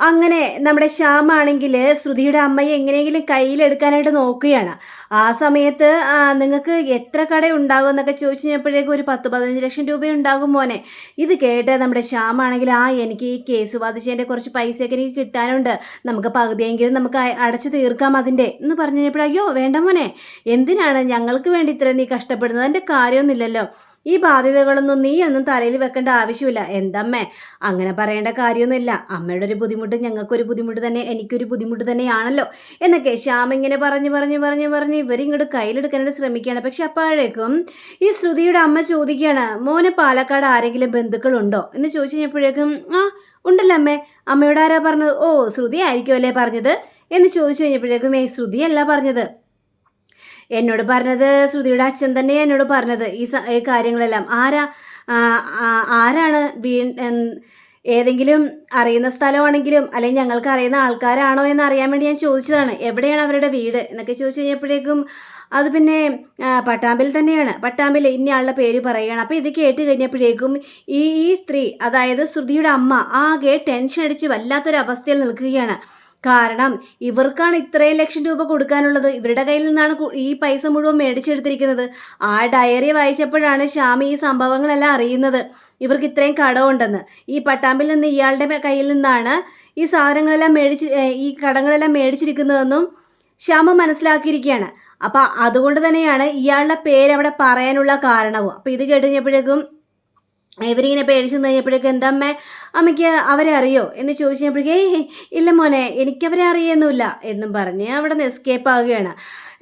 അങ്ങനെ നമ്മുടെ ശ്യാം ആണെങ്കിൽ ശ്രുതിയുടെ അമ്മയെ എങ്ങനെയെങ്കിലും കയ്യിലെടുക്കാനായിട്ട് നോക്കുകയാണ്. ആ സമയത്ത് നിങ്ങൾക്ക് എത്ര കട ഉണ്ടാകും എന്നൊക്കെ ചോദിച്ചു കഴിഞ്ഞപ്പോഴേക്കും ഒരു പത്ത് പതിനഞ്ച് ലക്ഷം രൂപ ഉണ്ടാകും മോനെ. ഇത് കേട്ട് നമ്മുടെ ശ്യാം ആണെങ്കിൽ ആ എനിക്ക് ഈ കേസ് ബാധിച്ചതിന്റെ കുറച്ച് പൈസയൊക്കെ എനിക്ക് കിട്ടാനുണ്ട്. നമുക്ക് പകുതിയെങ്കിലും നമുക്ക് അടച്ചു തീർക്കാം അതിന്റെ എന്ന് പറഞ്ഞു കഴിഞ്ഞപ്പോൾ അയ്യോ വേണ്ട മോനെ. എന്തിനാണ് ഞങ്ങൾക്ക് വേണ്ടി ഇത്ര നീ കഷ്ടപ്പെടുന്നത്? അതിന്റെ കാര്യമൊന്നുമില്ലല്ലോ. ഈ ബാധ്യതകളൊന്നും നീ ഒന്നും തലയിൽ വെക്കേണ്ട ആവശ്യമില്ല. എന്തമ്മേ? അങ്ങനെ പറയേണ്ട കാര്യമൊന്നുമില്ല. അമ്മയുടെ ഒരു ബുദ്ധിമുട്ട് ഞങ്ങൾക്കൊരു ബുദ്ധിമുട്ട് തന്നെ എനിക്കൊരു ബുദ്ധിമുട്ട് തന്നെയാണല്ലോ. എന്നൊക്കെ ശ്യാം ഇങ്ങനെ പറഞ്ഞ് പറഞ്ഞ് പറഞ്ഞ് പറഞ്ഞ് ഇവരിങ്ങോട്ട് കയ്യിലെടുക്കാനായിട്ട് ശ്രമിക്കുകയാണ്. പക്ഷെ അപ്പോഴേക്കും ഈ ശ്രുതിയുടെ അമ്മ ചോദിക്കുകയാണ് മോനെ പാലക്കാട് ആരെങ്കിലും ബന്ധുക്കളുണ്ടോ? എന്ന് ചോദിച്ചു കഴിഞ്ഞപ്പോഴേക്കും ആ ഉണ്ടല്ലോ അമ്മേ. അമ്മയോട് ആരാ പറഞ്ഞത്? ഓ ശ്രുതി ആയിരിക്കും അല്ലേ പറഞ്ഞത്? എന്ന് ചോദിച്ചു കഴിഞ്ഞപ്പോഴേക്കും ഏ ശ്രുതി അല്ല പറഞ്ഞത്. എന്നോട് പറഞ്ഞത് ശ്രുതിയുടെ അച്ഛൻ തന്നെ എന്നോട് പറഞ്ഞത്. ഈ കാര്യങ്ങളെല്ലാം. ആരാ? ആരാണ് വീ ഏതെങ്കിലും അറിയുന്ന സ്ഥലമാണെങ്കിലും അല്ലെങ്കിൽ ഞങ്ങൾക്ക് അറിയുന്ന ആൾക്കാരാണോ എന്ന് അറിയാൻ വേണ്ടി ഞാൻ ചോദിച്ചതാണ് എവിടെയാണ് അവരുടെ വീട് എന്നൊക്കെ ചോദിച്ചു കഴിഞ്ഞപ്പോഴേക്കും അത് പിന്നെ പട്ടാമ്പിൽ തന്നെയാണ്. പട്ടാമ്പിൽ ഇന്നയാളുടെ പേര് പറയുകയാണ്. അപ്പോൾ ഇത് കേട്ട് കഴിഞ്ഞപ്പോഴേക്കും ഈ ഈ സ്ത്രീ അതായത് ശ്രുതിയുടെ അമ്മ ആകെ ടെൻഷൻ അടിച്ച് വല്ലാത്തൊരു അവസ്ഥയിൽ നിൽക്കുകയാണ്. കാരണം ഇവർക്കാണ് ഇത്രയും ലക്ഷം രൂപ കൊടുക്കാനുള്ളത്. ഇവരുടെ കയ്യിൽ നിന്നാണ് ഈ പൈസ മുഴുവൻ മേടിച്ചെടുത്തിരിക്കുന്നത്. ആ ഡയറി വായിച്ചപ്പോഴാണ് ശ്യാമി ഈ സംഭവങ്ങളെല്ലാം അറിയുന്നത്. ഇവർക്ക് ഇത്രയും കടമുണ്ടെന്ന്. ഈ പട്ടാമ്പിൽ നിന്ന് ഇയാളുടെ കയ്യിൽ നിന്നാണ് ഈ സാധനങ്ങളെല്ലാം മേടിച്ച് ഈ കടങ്ങളെല്ലാം മേടിച്ചിരിക്കുന്നതെന്നും ശ്യാമ മനസ്സിലാക്കിയിരിക്കുകയാണ്. അപ്പം അതുകൊണ്ട് തന്നെയാണ് ഇയാളുടെ പേര് അവിടെ പറയാനുള്ള കാരണവും. അപ്പം ഇത് കേട്ട് കഴിഞ്ഞപ്പോഴേക്കും ഇവരിങ്ങനെ പേടിച്ച് കഴിഞ്ഞപ്പോഴേക്കും എന്താ അമ്മേ? അമ്മയ്ക്ക് അവരെ അറിയോ? എന്ന് ചോദിച്ചു കഴിഞ്ഞപ്പോഴേക്കും ഏയ് ഇല്ല മോനെ എനിക്കവരെ അറിയൊന്നുമില്ല എന്നും പറഞ്ഞ് അവിടെ നിന്ന് എസ്കേപ്പ് ആവുകയാണ്.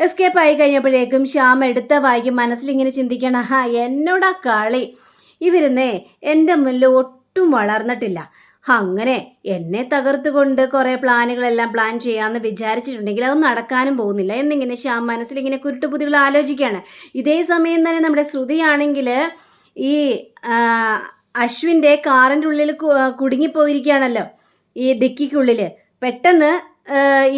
എസ്കേപ്പ് ആയി കഴിഞ്ഞപ്പോഴേക്കും ശ്യാം എടുത്ത വായിക്കും മനസ്സിലിങ്ങനെ ചിന്തിക്കണം ഹാ എന്നോടാ കളി? ഇവരുന്നേ എന്റെ മുന്നിൽ ഒട്ടും വളർന്നിട്ടില്ല. അങ്ങനെ എന്നെ തകർത്തുകൊണ്ട് കുറേ പ്ലാനുകളെല്ലാം പ്ലാൻ ചെയ്യാമെന്ന് വിചാരിച്ചിട്ടുണ്ടെങ്കിൽ അത് നടക്കാനും പോകുന്നില്ല എന്നിങ്ങനെ ശ്യാം മനസ്സിലിങ്ങനെ കുരുട്ടുപുതികൾ ആലോചിക്കുകയാണ്. ഇതേ സമയം തന്നെ നമ്മുടെ ശ്രുതിയാണെങ്കിൽ ഈ അശ്വിന്റെ കാറിന്റെ ഉള്ളിൽ കുടുങ്ങിപ്പോയിരിക്കുകയാണല്ലോ ഈ ഡിക്കിക്കുള്ളിൽ പെട്ടെന്ന്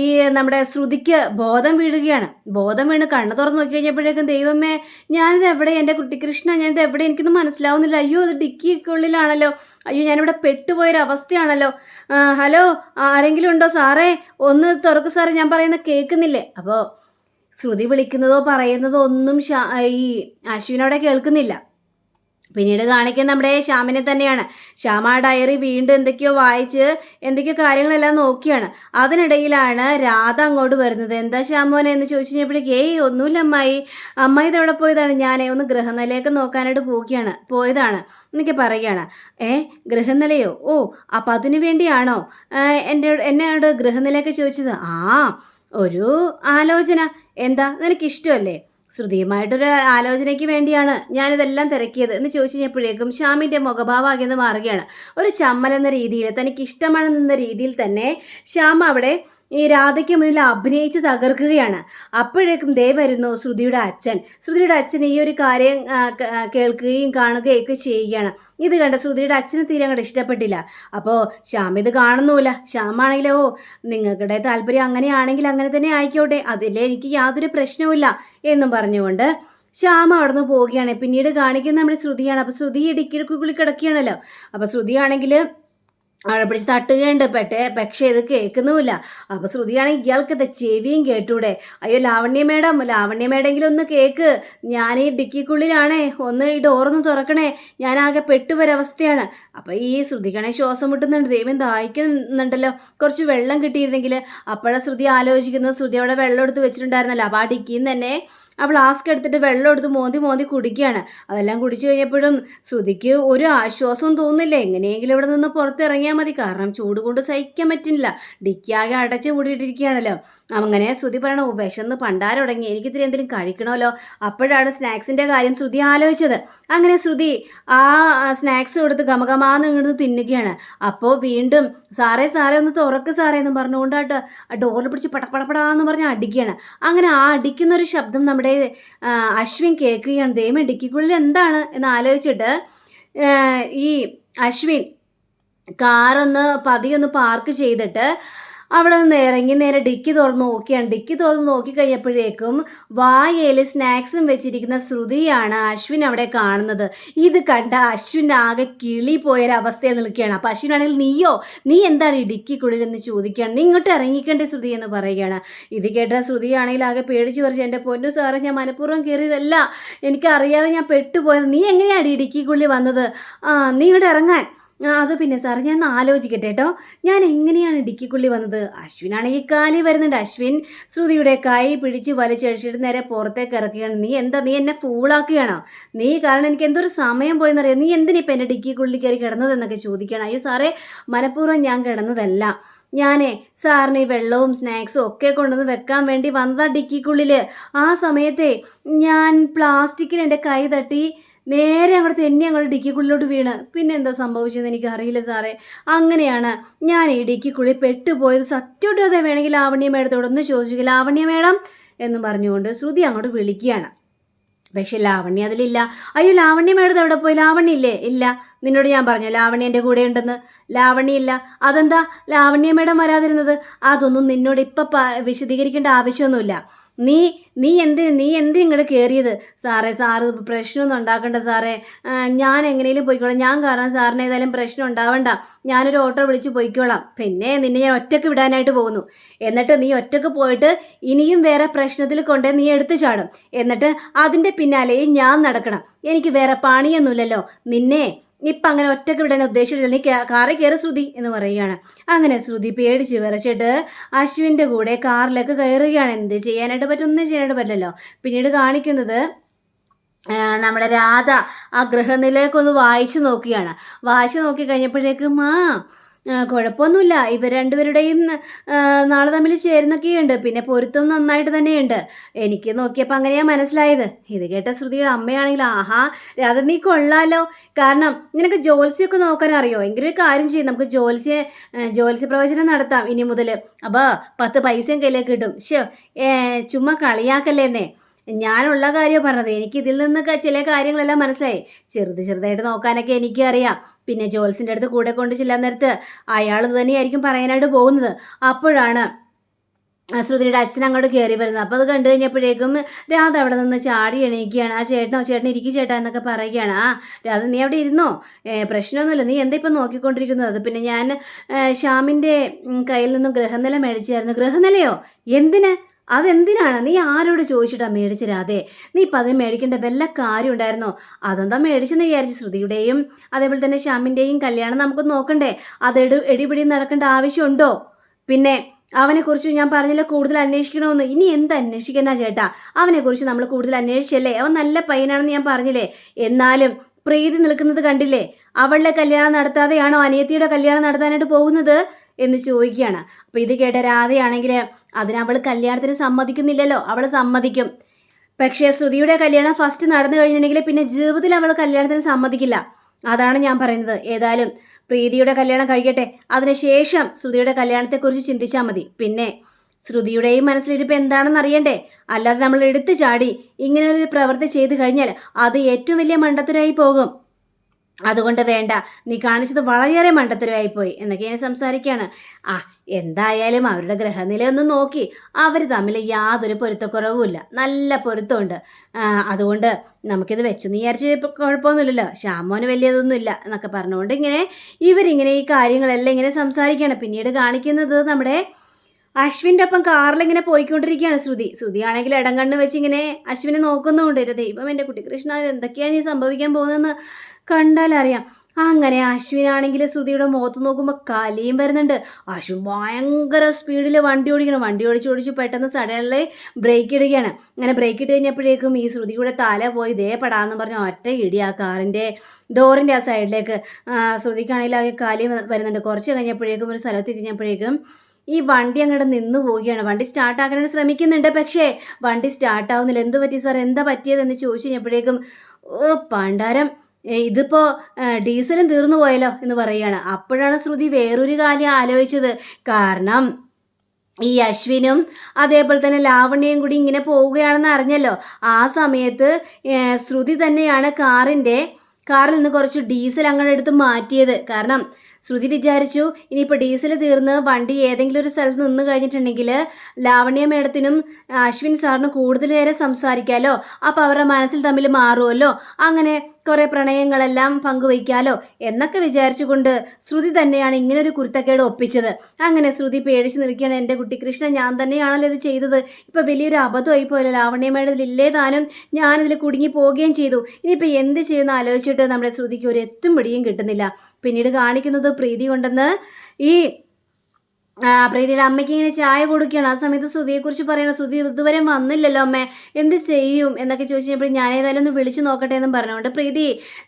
ഈ നമ്മുടെ ശ്രുതിക്ക് ബോധം വീഴുകയാണ്. ബോധം വീണ് കണ്ണ് തുറന്നു നോക്കി കഴിഞ്ഞപ്പോഴേക്കും ദൈവമേ ഞാനിത് എവിടെ? എന്റെ കുട്ടിക്കൃഷ്ണ ഞാനിത് എവിടെ? എനിക്കൊന്നും മനസ്സിലാവുന്നില്ല. അയ്യോ ഇത് ഡിക്കിക്കുള്ളിലാണല്ലോ. അയ്യോ ഞാനിവിടെ പെട്ടുപോയൊരു അവസ്ഥയാണല്ലോ ഹലോ ആരെങ്കിലും ഉണ്ടോ? സാറേ ഒന്ന് തുറക്കു സാറേ ഞാൻ പറയുന്നത് കേൾക്കുന്നില്ലേ? അപ്പോൾ ശ്രുതി വിളിക്കുന്നതോ പറയുന്നതോ ഒന്നും ഈ അശ്വിനോടെ കേൾക്കുന്നില്ല. പിന്നീട് കാണിക്കുന്ന നമ്മുടെ ശ്യാമിനെ തന്നെയാണ്. ശ്യാമ ഡയറി വീണ്ടും എന്തൊക്കെയോ വായിച്ച് എന്തൊക്കെയോ കാര്യങ്ങളെല്ലാം നോക്കിയാണ്. അതിനിടയിലാണ് രാധ അങ്ങോട്ട് വരുന്നത്. എന്താ ശ്യാമോനെ എന്ന് ചോദിച്ചു കഴിഞ്ഞപ്പോഴേക്ക് ഏയ് ഒന്നുമില്ല അമ്മായി. അമ്മായി ഇത് എവിടെ പോയതാണ്? ഞാനേ ഒന്ന് ഗൃഹനിലയൊക്കെ നോക്കാനായിട്ട് പോവുകയാണ്. പോയതാണ്. എന്നൊക്കെ പറയുകയാണ്. ഏ ഗൃഹനിലയോ? ഓ അപ്പം അതിനു വേണ്ടിയാണോ? എന്റെ എന്നോട് ഗൃഹനിലയൊക്കെ ചോദിച്ചത്? ആ ഒരു ആലോചന. എന്താ? നിനക്ക് ഇഷ്ടമല്ലേ ശ്രുതിയുമായിട്ടൊരു ആലോചനയ്ക്ക് വേണ്ടിയാണ് ഞാനിതെല്ലാം തിരക്കിയത്. എന്ന് ചോദിച്ചു കഴിഞ്ഞപ്പോഴേക്കും ശ്യാമിന്റെ മുഖഭാവാകിയത് മാറുകയാണ്. ഒരു ചമ്മൽ എന്ന രീതിയിൽ തനിക്ക് ഇഷ്ടമാണെന്ന രീതിയിൽ തന്നെ ശ്യാം അവിടെ ഈ രാധയ്ക്ക് മുന്നിൽ അഭിനയിച്ച് തകർക്കുകയാണ്. അപ്പോഴേക്കും ദേ വരുന്നു ശ്രുതിയുടെ അച്ഛൻ. ശ്രുതിയുടെ അച്ഛൻ ഈ ഒരു കാര്യം കേൾക്കുകയും കാണുകയും ഒക്കെ ചെയ്യുകയാണ്. ഇത് കണ്ട ശ്രുതിയുടെ അച്ഛന് തീരെ അങ്ങോട്ട് ഇഷ്ടപ്പെട്ടില്ല. അപ്പോൾ ശ്യാം ഇത് കാണുന്നുമില്ല. ശ്യാമാണെങ്കിലോ നിങ്ങളുടെ താല്പര്യം അങ്ങനെയാണെങ്കിൽ അങ്ങനെ തന്നെ ആയിക്കോട്ടെ. അതിലെ എനിക്ക് യാതൊരു പ്രശ്നവുമില്ല. എന്നും പറഞ്ഞുകൊണ്ട് ശ്യാമ അവിടുന്ന് പോവുകയാണ്. പിന്നീട് കാണിക്കുന്ന നമ്മുടെ ശ്രുതിയാണ്. അപ്പോൾ ശ്രുതി ഇടുക്കിടുക്കുകളിൽ കിടക്കുകയാണല്ലോ അപ്പോൾ ശ്രുതിയാണെങ്കിൽ പിടിച്ച് തട്ടുകയുണ്ട്. പെട്ടെ പക്ഷേ ഇത് കേൾക്കുന്നുമില്ല. അപ്പോൾ ശ്രുതിയാണെങ്കിൽ ഇയാൾക്കത്തെ ചെവിയും കേട്ടൂടെ. അയ്യോ ലാവണ്യ മേഡം ലാവണ്യ മേഡെങ്കിലും ഒന്ന് കേക്ക്. ഞാൻ ഈ ഡിക്കിക്കുള്ളിലാണേ ഒന്ന് ഈ ഡോറൊന്ന് തുറക്കണേ. ഞാനാകെ പെട്ടുവരവസ്ഥയാണ് അപ്പോൾ ഈ ശ്രുതിക്കാണെ ശ്വാസം മുട്ടുന്നുണ്ട്. ദൈവം ദാഹിക്കുന്നുണ്ടല്ലോ. കുറച്ച് വെള്ളം കിട്ടിയിരുന്നെങ്കിൽ. അപ്പോഴാണ് ശ്രുതി ആലോചിക്കുന്നത്. ശ്രുതി അവിടെ വെള്ളം എടുത്ത് വെച്ചിട്ടുണ്ടായിരുന്നല്ലോ. അപ്പോൾ ആ ഡിക്കിയിൽ നിന്ന് തന്നെ ആ ഫ്ലാസ്ക് എടുത്തിട്ട് വെള്ളം എടുത്ത് മോന്തി മോന്തി കുടിക്കുകയാണ്. അതെല്ലാം കുടിച്ചു കഴിഞ്ഞപ്പോഴും ശ്രുതിക്ക് ഒരു ആശ്വാസവും തോന്നുന്നില്ല എങ്ങനെയെങ്കിലും ഇവിടെ നിന്ന് പുറത്തിറങ്ങിയാൽ മതി. കാരണം ചൂട് കൊണ്ട് സഹിക്കാൻ പറ്റുന്നില്ല ഡിക്കാകെ അടച്ച് കൂടിയിട്ടിരിക്കുകയാണല്ലോ അങ്ങനെ ശ്രുതി പറയണ "ഓ, വിശന്ന് പണ്ടാരം തുടങ്ങി എനിക്കിത്തിരി എന്തെങ്കിലും കഴിക്കണമല്ലോ. അപ്പോഴാണ് സ്നാക്സിന്റെ കാര്യം ശ്രുതി ആലോചിച്ചത്. അങ്ങനെ ശ്രുതി ആ സ്നാക്സ് കൊടുത്ത് ഗമഗമാന്ന് ഇങ്ങോട്ട് തിന്നുകയാണ്. അപ്പോൾ വീണ്ടും സാറേ സാറേ ഒന്ന് തുറക്ക് സാറേ എന്ന് പറഞ്ഞുകൊണ്ടായിട്ട് ഡോറിൽ പിടിച്ച് പടപ്പടപ്പടാന്ന് പറഞ്ഞ് അടിക്കുകയാണ്. അങ്ങനെ ആ അടിക്കുന്ന ഒരു ശബ്ദം നമ്മുടെ ആ, അശ്വിൻ കേൾക്കുകയാണ്. ദൈവം ഡിക്കിക്കുള്ളിൽ എന്താണ് എന്ന് ആലോചിച്ചിട്ട് ഈ അശ്വിൻ കാറൊന്ന് പതിയൊന്ന് പാർക്ക് ചെയ്തിട്ട് അവിടെ നിന്ന് ഇറങ്ങി നേരെ ഡിക്കി തുറന്ന് നോക്കിയാണ്. ഡിക്കി തുറന്ന് നോക്കി കഴിഞ്ഞപ്പോഴേക്കും വായയിൽ സ്നാക്സും വെച്ചിരിക്കുന്ന ശ്രുതിയാണ് അശ്വിൻ അവിടെ കാണുന്നത്. ഇത് കണ്ട അശ്വിന്റെ ആകെ കിളി പോയൊരവസ്ഥയിൽ നിൽക്കുകയാണ്. അപ്പം അശ്വിനാണെങ്കിൽ നീയോ? നീ എന്താണ് ഈ ഡിക്കിക്കുള്ളിൽ എന്ന് ചോദിക്കുകയാണ്. നീ ഇങ്ങോട്ട് ഇറങ്ങിക്കേണ്ടേ ശ്രുതി എന്ന് പറയുകയാണ്. ഇത് കേട്ട ശ്രുതിയാണെങ്കിൽ ആകെ പേടിച്ച് പറിച്ച് എന്റെ പൊന്നു സാറേ ഞാൻ മനഃപൂർവം കയറിയതല്ല എനിക്കറിയാതെ ഞാൻ പെട്ടുപോയത്. നീ എങ്ങനെയാണ് ഈ ഡിക്കിക്കുള്ളിൽ വന്നത്? നീ ഇങ്ങോട്ട് ഇറങ്ങാൻ. അത് പിന്നെ സാർ ഞാൻ ആലോചിക്കട്ടെ കേട്ടോ ഞാൻ എങ്ങനെയാണ് ഡിക്കിക്കുള്ളി വന്നത്? അശ്വിനാണെങ്കിൽ കാലി വരുന്നുണ്ട്. അശ്വിൻ ശ്രുതിയുടെ കൈ പിടിച്ച് വലിച്ചഴിച്ചിട്ട് നേരെ പുറത്തേക്ക് ഇറക്കുകയാണ്. നീ എന്താ നീ എന്നെ ഫൂളാക്കുകയാണോ നീ കാരണം എനിക്ക് എന്തൊരു സമയം പോയെന്നറിയാം? നീ എന്തിനാ ഇപ്പം എന്റെ ഡിക്കിക്കുള്ളി കയറി കിടന്നതെന്നൊക്കെ ചോദിക്കണം അയ്യോ സാറേ മനഃപൂർവം ഞാൻ കിടന്നതല്ല. ഞാനേ സാറിന് ഈ വെള്ളവും സ്നാക്സും ഒക്കെ കൊണ്ടുവന്ന് വെക്കാൻ വേണ്ടി വന്നതാ ഡിക്കിക്കുള്ളിൽ ആ സമയത്തെ ഞാൻ പ്ലാസ്റ്റിക്കിൽ എന്റെ കൈ തട്ടി നേരെ അങ്ങോട്ട് തന്നെ അങ്ങോട്ട് ഡിക്കിക്കുള്ളിലോട്ട് വീണ്. പിന്നെ എന്താ സംഭവിച്ചതെന്ന് എനിക്ക് അറിയില്ല സാറേ. അങ്ങനെയാണ് ഞാൻ ഈ ഡിക്കിക്കുള്ളിൽ പെട്ടുപോയത്. സത്യോട്ട് അതെ വേണമെങ്കിൽ ലാവണ്യ ഒന്ന് ചോദിച്ചു. ലാവണ്യ മേടം എന്നും പറഞ്ഞുകൊണ്ട് ശ്രുതി അങ്ങോട്ട് വിളിക്കുകയാണ്. പക്ഷെ ലാവണ്യ അതിലില്ല. അയ്യോ ലാവണ്യ മേഡം എവിടെ പോയി? ലാവണ്യ ഇല്ലേ? ഇല്ല. നിന്നോട് ഞാൻ പറഞ്ഞു ലാവണ്യ എന്റെ കൂടെ ഉണ്ടെന്ന്. ലാവണ്യ ഇല്ല. അതെന്താ? ലാവണ്യ മേടം വരാതിരുന്നത്? അതൊന്നും നിന്നോട് ഇപ്പം വിശദീകരിക്കേണ്ട ആവശ്യമൊന്നുമില്ല. നീ നീ എന്തിന് നീ എന്തിന് ഇങ്ങോട്ട് കയറിയത് സാറേ സാറ് പ്രശ്നമൊന്നും ഉണ്ടാക്കണ്ട സാറേ. ഞാൻ എങ്ങനെയും പോയിക്കോളാം. ഞാൻ കാരണം സാറിന് ഏതായാലും പ്രശ്നം ഉണ്ടാവണ്ട. ഞാനൊരു ഓട്ടോ വിളിച്ച് പോയിക്കോളാം. പിന്നെ നിന്നെ ഞാൻ ഒറ്റയ്ക്ക് വിടാനായിട്ട് പോകുന്നു. എന്നിട്ട് നീ ഒറ്റയ്ക്ക് പോയിട്ട് ഇനിയും വേറെ പ്രശ്നത്തിൽ കൊണ്ട് നീ എടുത്തു ചാടും. എന്നിട്ട് അതിന്റെ പിന്നാലെയും ഞാൻ നടക്കണം. എനിക്ക് വേറെ പണിയൊന്നുമില്ലല്ലോ. നിന്നെ ഇപ്പം അങ്ങനെ ഒറ്റയ്ക്ക് വിടാൻ ഉദ്ദേശിച്ചില്ല നീ കാറിൽ കയറി ശ്രുതി എന്ന് പറയുകയാണ്. അങ്ങനെ ശ്രുതി പേടിച്ച് വിറച്ചിട്ട് അശ്വിന്റെ കൂടെ കാറിലേക്ക് കയറുകയാണ്. എന്ത് ചെയ്യാനായിട്ട് പറ്റും? ഒന്നും ചെയ്യാനായിട്ട് പറ്റില്ലല്ലോ. പിന്നീട് കാണിക്കുന്നത് നമ്മുടെ രാധ ആ ഗൃഹനിലയൊക്കെ വായിച്ചു നോക്കുകയാണ്. വായിച്ചു നോക്കി കഴിഞ്ഞപ്പോഴേക്കും ആ, കുഴപ്പമൊന്നുമില്ല. ഇവർ രണ്ടുപേരുടെയും നാളെ തമ്മിൽ ചേരുന്നൊക്കെയുണ്ട്. പിന്നെ പൊരുത്തം നന്നായിട്ട് തന്നെയുണ്ട്. എനിക്ക് നോക്കിയപ്പോൾ അങ്ങനെയാണ് മനസ്സിലായത്. ഇത് കേട്ട ശ്രുതിയുടെ അമ്മയാണെങ്കിൽ ആഹാ രാധ നീ കൊള്ളാലോ. കാരണം നിനക്ക് ജോത്സ്യമൊക്കെ നോക്കാൻ അറിയോ? എങ്കിലും ഒരു കാര്യം ചെയ്യും. നമുക്ക് ജോത്സ്യ ജോത്സ്യ പ്രവചനം നടത്താം ഇനി മുതൽ അപ്പോൾ പത്ത് പൈസയും കയ്യിലേക്ക് കിട്ടും. ഷോ ചുമ്മാ കളിയാക്കല്ലേന്നേ? ഞാനുള്ള കാര്യം പറഞ്ഞത്? എനിക്ക് ഇതിൽ നിന്നൊക്കെ ചില കാര്യങ്ങളെല്ലാം മനസ്സിലായി. ചെറുത് ചെറുതായിട്ട് നോക്കാനൊക്കെ എനിക്കറിയാം. പിന്നെ ജോൽസിന്റെ അടുത്ത് കൂടെ കൊണ്ട് ചെല്ലാൻ നേരത്ത് അയാൾ തന്നെയായിരിക്കും പറയാനായിട്ട് പോകുന്നത്. അപ്പോഴാണ് ശ്രുതിയുടെ അച്ഛൻ അങ്ങോട്ട് കയറി വരുന്നത്. അപ്പോൾ അത് കണ്ടു കഴിഞ്ഞപ്പോഴേക്കും രാധ അവിടെ നിന്ന് ചാടി എണീക്കുകയാണ്. ആ ചേട്ടനോ ചേട്ടൻ ഇരിക്കും ചേട്ടാ എന്നൊക്കെ പറയുകയാണ്. ആ രാധ നീ അവിടെ ഇരുന്നോ? പ്രശ്നമൊന്നുമില്ല. നീ എന്താ ഇപ്പം നോക്കിക്കൊണ്ടിരിക്കുന്നത്? അത് പിന്നെ ഞാൻ ശ്യാമിന്റെ കയ്യിൽ നിന്നും ഗൃഹനില മേടിച്ചായിരുന്നു. ഗൃഹനിലയോ? എന്തിന്? അതെന്തിനാണ്? നീ ആരോട് ചോദിച്ചിട്ടാ മേടിച്ച് രാധേ? നീ ഇപ്പം അത് മേടിക്കേണ്ട വല്ല കാര്യം ഉണ്ടായിരുന്നോ? അതെന്താ മേടിച്ചെന്ന് വിചാരിച്ചു ശ്രുതിയുടെയും അതേപോലെ തന്നെ ശ്യാമിന്റെയും കല്യാണം നമുക്ക് നോക്കണ്ടേ? അത് എടി എടിപിടി നടക്കേണ്ട ആവശ്യമുണ്ടോ? പിന്നെ അവനെക്കുറിച്ച് ഞാൻ പറഞ്ഞില്ല കൂടുതൽ അന്വേഷിക്കണമെന്ന്. ഇനി എന്ത് അന്വേഷിക്കാനാ ചേട്ടാ? അവനെക്കുറിച്ച് നമ്മൾ കൂടുതൽ അന്വേഷിച്ചല്ലേ? അവൻ നല്ല പയ്യനാണെന്ന് ഞാൻ പറഞ്ഞില്ലേ? എന്നാലും പ്രീതി നിൽക്കുന്നത് കണ്ടില്ലേ? അവളുടെ കല്യാണം നടത്താതെയാണോ അനിയത്തിയുടെ കല്യാണം നടത്താനായിട്ട് പോകുന്നത്? എന്ന് ചോദിക്കുകയാണ്. അപ്പോൾ ഇത് കേട്ട രാധയാണെങ്കിൽ അതിന് അവൾ കല്യാണത്തിന് സമ്മതിക്കുന്നില്ലല്ലോ. അവൾ സമ്മതിക്കും. പക്ഷേ ശ്രുതിയുടെ കല്യാണം ഫസ്റ്റ് നടന്നു കഴിഞ്ഞിട്ടുണ്ടെങ്കിൽ പിന്നെ ജീവിതത്തിൽ അവൾ കല്യാണത്തിന് സമ്മതിക്കില്ല. അതാണ് ഞാൻ പറയുന്നത്. ഏതായാലും പ്രീതിയുടെ കല്യാണം കഴിയട്ടെ അതിനുശേഷം ശ്രുതിയുടെ കല്യാണത്തെക്കുറിച്ച് ചിന്തിച്ചാൽ മതി. പിന്നെ ശ്രുതിയുടെയും മനസ്സിലിരിപ്പ് എന്താണെന്ന് അറിയണ്ടേ? അല്ലാതെ നമ്മൾ എടുത്തു ചാടി ഇങ്ങനെ ഒരു പ്രവൃത്തി ചെയ്തു കഴിഞ്ഞാൽ അത് ഏറ്റവും വലിയ മണ്ടത്തരായി പോകും. അതുകൊണ്ട് വേണ്ട. നീ കാണിച്ചത് വളരെയേറെ മണ്ടത്തരമായിപ്പോയി എന്നൊക്കെ ഞാൻ സംസാരിക്കുകയാണ് ആ എന്തായാലും അവരുടെ ഗ്രഹനിലയൊന്ന് നോക്കി. അവർ തമ്മിൽ യാതൊരു പൊരുത്തക്കുറവുമില്ല. നല്ല പൊരുത്തമുണ്ട്. അതുകൊണ്ട് നമുക്കിത് വെച്ചു നീ വിചാരിച്ച് കുഴപ്പമൊന്നുമില്ലല്ലോ. ശ്യാമോന് വലിയതൊന്നുമില്ല എന്നൊക്കെ പറഞ്ഞുകൊണ്ട് ഇങ്ങനെ ഇവരിങ്ങനെ ഈ കാര്യങ്ങളെല്ലാം ഇങ്ങനെ സംസാരിക്കുകയാണ്. പിന്നീട് കാണിക്കുന്നത് നമ്മുടെ അശ്വിന്റെ ഒപ്പം കാറിൽ ഇങ്ങനെ പോയിക്കൊണ്ടിരിക്കുകയാണ് ശ്രുതി. ശ്രുതി ആണെങ്കിൽ ഇടങ്കണ്ണ് കണ്ണ് വെച്ച് ഇങ്ങനെ അശ്വിനെ നോക്കുന്നുണ്ട്. ഇത് ദൈവം എന്റെ കുട്ടി കൃഷ്ണ ഇത് എന്തൊക്കെയാണ് ഈ സംഭവിക്കാൻ പോകുന്നതെന്ന് കണ്ടാലറിയാം അങ്ങനെ അശ്വിനാണെങ്കിൽ ശ്രുതിയുടെ മുഖത്ത് നോക്കുമ്പോൾ കലിയും വരുന്നുണ്ട്. അശ്വിൻ ഭയങ്കര സ്പീഡിൽ വണ്ടി ഓടിക്കണം വണ്ടി ഓടിച്ച് ഓടിച്ച് പെട്ടെന്ന് സഡനിലെ ബ്രേക്ക് ഇടുകയാണ്. അങ്ങനെ ബ്രേക്ക് ഇട്ട് കഴിഞ്ഞപ്പോഴേക്കും ഈ ശ്രുതിയുടെ തല പോയി ദേ പെടാന്ന് പറഞ്ഞ ഒറ്റ ഇടി ആ കാറിന്റെ ഡോറിന്റെ ആ സൈഡിലേക്ക് ശ്രുതിക്കാണെങ്കിൽ ആകെ കലിയും വരുന്നുണ്ട്. കുറച്ച് കഴിഞ്ഞപ്പോഴേക്കും ഒരു സ്ഥലത്ത് തിരിഞ്ഞപ്പോഴേക്കും ഈ വണ്ടി അങ്ങോട്ട് നിന്ന് പോവുകയാണ്. വണ്ടി സ്റ്റാർട്ടാക്കാനായിട്ട് ശ്രമിക്കുന്നുണ്ട്. പക്ഷേ വണ്ടി സ്റ്റാർട്ടാവുന്നില്ല എന്ത് പറ്റി സാർ എന്താ പറ്റിയതെന്ന് ചോദിച്ചു കഴിഞ്ഞപ്പോഴേക്കും ഓ പണ്ടാരം ഇതിപ്പോൾ ഡീസലും തീർന്നു പോയല്ലോ എന്ന് പറയുകയാണ്. അപ്പോഴാണ് ശ്രുതി വേറൊരു കാര്യം ആലോചിച്ചത്. കാരണം ഈ അശ്വിനും അതേപോലെ തന്നെ ലാവണ്യയും കൂടി ഇങ്ങനെ പോവുകയാണെന്ന് അറിഞ്ഞല്ലോ. ആ സമയത്ത് ശ്രുതി തന്നെയാണ് കാറിന്റെ കാറിൽ നിന്ന് കുറച്ച് ഡീസൽ അങ്ങോട്ട് എടുത്ത് മാറ്റിയത്. കാരണം ശ്രുതി വിചാരിച്ചു ഇനിയിപ്പോൾ ഡീസൽ തീർന്ന് വണ്ടി ഏതെങ്കിലും ഒരു സ്ഥലത്ത് നിന്ന് കഴിഞ്ഞിട്ടുണ്ടെങ്കിൽ ലാവണ്യ മേഡത്തിനും അശ്വിൻ സാറിനും കൂടുതൽ നേരം സംസാരിക്കാമല്ലോ അപ്പോൾ അവരുടെ മനസ്സിൽ തമ്മിൽ മാറുമല്ലോ അങ്ങനെ കുറേ പ്രണയങ്ങളെല്ലാം പങ്കുവയ്ക്കാലോ എന്നൊക്കെ വിചാരിച്ചുകൊണ്ട് ശ്രുതി തന്നെയാണ് ഇങ്ങനൊരു കുരുത്തക്കേട് ഒപ്പിച്ചത്. അങ്ങനെ ശ്രുതി പേടിച്ച് നിൽക്കുകയാണ്. എന്റെ കുട്ടി കൃഷ്ണ ഞാൻ തന്നെയാണല്ലോ ഇത് ചെയ്തത്. ഇപ്പോൾ വലിയൊരു അബദ്ധമായി പോയല്ലോ. ലാവണ്യമേടെ ഇല്ലേ താനും? ഞാനിതിൽ കുടുങ്ങി പോവുകയും ചെയ്തു. ഇനിയിപ്പോൾ എന്ത് ചെയ്യുമെന്ന് ആലോചിച്ചിട്ട് നമ്മുടെ ശ്രുതിക്ക് ഒരു എത്തും പിടിയും കിട്ടുന്നില്ല. പിന്നീട് കാണിക്കുന്നത് പ്രീതി കൊണ്ടെന്ന് ഈ പ്രീതിയുടെ അമ്മയ്ക്ക് ഇങ്ങനെ ചായ കൊടുക്കുകയാണ്. ആ സമയത്ത് ശ്രുതിയെക്കുറിച്ച് പറയണം ശ്രുതി ഇതുവരെ വന്നില്ലല്ലോ അമ്മേ എന്ത് ചെയ്യും? എന്നൊക്കെ ചോദിച്ചപ്പോൾ ഞാൻ ഏതായാലും ഒന്ന് വിളിച്ചു നോക്കട്ടെ എന്നും പറഞ്ഞുകൊണ്ട് പ്രീതി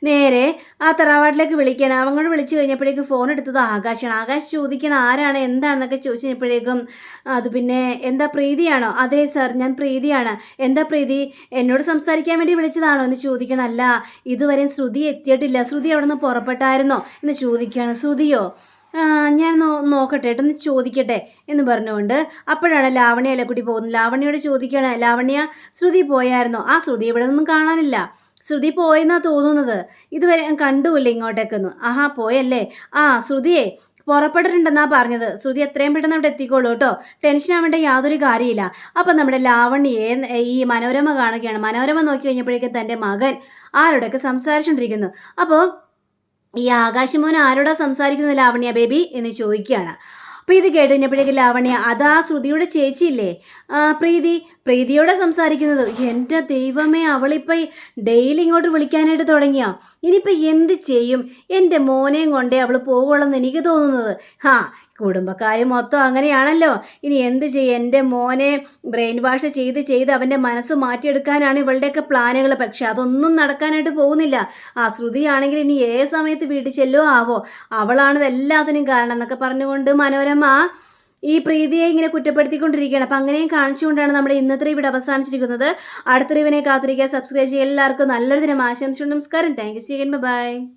നേരെ ആ തറവാട്ടിലേക്ക് വിളിക്കണം അവങ്ങോട് വിളിച്ചു കഴിഞ്ഞപ്പോഴേക്കും ഫോൺ എടുത്തത് ആകാശാണ്. ആകാശ് ചോദിക്കണം ആരാണ്? എന്താണെന്നൊക്കെ ചോദിച്ചു കഴിഞ്ഞപ്പോഴേക്കും അത് പിന്നെ എന്താ പ്രീതിയാണോ? അതെ സാർ ഞാൻ പ്രീതിയാണ്. എന്താ പ്രീതി? എന്നോട് സംസാരിക്കാൻ വേണ്ടി വിളിച്ചതാണോ? എന്ന് ചോദിക്കണം അല്ല ഇതുവരെ ശ്രുതി എത്തിയിട്ടില്ല. ശ്രുതി അവിടെ നിന്ന് പുറപ്പെട്ടായിരുന്നോ? എന്ന് ചോദിക്കുകയാണ്. ശ്രുതിയോ? ഞാൻ നോക്കട്ടെ ഏട്ടൊന്ന് ചോദിക്കട്ടെ എന്ന് പറഞ്ഞുകൊണ്ട് അപ്പോഴാണ് ലാവണ്യ അലക്കുട്ടി പോകുന്നത്. ലാവണ്യോട് ചോദിക്കുകയാണ് ലാവണ്യ ശ്രുതി പോയായിരുന്നോ? ആ ശ്രുതി ഇവിടെ ഒന്നും കാണാനില്ല. ശ്രുതി പോയെന്നാ തോന്നുന്നത്. ഇതുവരെ കണ്ടുമില്ല ഇങ്ങോട്ടേക്കൊന്നും ആഹാ പോയല്ലേ? ആ ശ്രുതിയെ പുറപ്പെട്ടിട്ടുണ്ടെന്നാ പറഞ്ഞത്. ശ്രുതി എത്രയും പെട്ടെന്ന് അവിടെ എത്തിക്കോളൂ കേട്ടോ. ടെൻഷൻ ആവേണ്ട യാതൊരു കാര്യമില്ല. അപ്പം നമ്മുടെ ലാവണ്യയെ ഈ മനോരമ കാണുകയാണ്. മനോരമ നോക്കി കഴിഞ്ഞപ്പോഴേക്കും തന്റെ മകൻ ആരോടൊക്കെ സംസാരിച്ചുകൊണ്ടിരിക്കുന്നു അപ്പോൾ ഈ ആകാശമോൻ ആരോടാ സംസാരിക്കുന്നത് ലാവണ്യ ബേബി എന്ന് ചോദിക്കുകയാണ്. അപ്പോൾ ഇത് കേട്ട് കഴിഞ്ഞപ്പോഴേക്കും ലാവണ്യ അതാ ശ്രുതിയുടെ ചേച്ചിയില്ലേ? പ്രീതി. പ്രീതിയോടെ സംസാരിക്കുന്നത്. എന്റെ ദൈവമേ അവളിപ്പോൾ ഡെയിലി ഇങ്ങോട്ട് വിളിക്കാനായിട്ട് തുടങ്ങിയോ? ഇനിയിപ്പോൾ എന്ത് ചെയ്യും? എന്റെ മോനെയും കൊണ്ടേ അവൾ പോകുള്ളെന്ന് എനിക്ക് തോന്നുന്നത്. ഹാ കുടുംബക്കാരും മൊത്തം അങ്ങനെയാണല്ലോ. ഇനി എന്ത് ചെയ്യും? എന്റെ മോനെ ബ്രെയിൻ വാഷ് ചെയ്ത് ചെയ്ത് അവന്റെ മനസ്സ് മാറ്റിയെടുക്കാനാണ് ഇവളുടെയൊക്കെ പ്ലാനുകൾ. പക്ഷെ അതൊന്നും നടക്കാനായിട്ട് പോകുന്നില്ല. ആ ശ്രുതിയാണെങ്കിൽ ഇനി ഏത് സമയത്ത് വീട്ടിൽ ചെല്ലോ ആവോ അവളാണ് എല്ലാത്തിനും കാരണം എന്നൊക്കെ പറഞ്ഞുകൊണ്ട് മനോരമ ഈ പ്രീതിയെ ഇങ്ങനെ കുറ്റപ്പെടുത്തിക്കൊണ്ടിരിക്കുകയാണ്. അപ്പം അങ്ങനെയും കാണിച്ചുകൊണ്ടാണ് നമ്മുടെ ഇന്നത്തെ ഇവിടെ അവസാനിച്ചിരിക്കുന്നത്. അടുത്ത ഇവനെ കാത്തിരിക്കുക. സബ്സ്ക്രൈബ് ചെയ്യുക. എല്ലാവർക്കും നല്ലൊരു ദിനം. ആശംസിച്ചു നമസ്കാരം. Thank you സീഗൻ by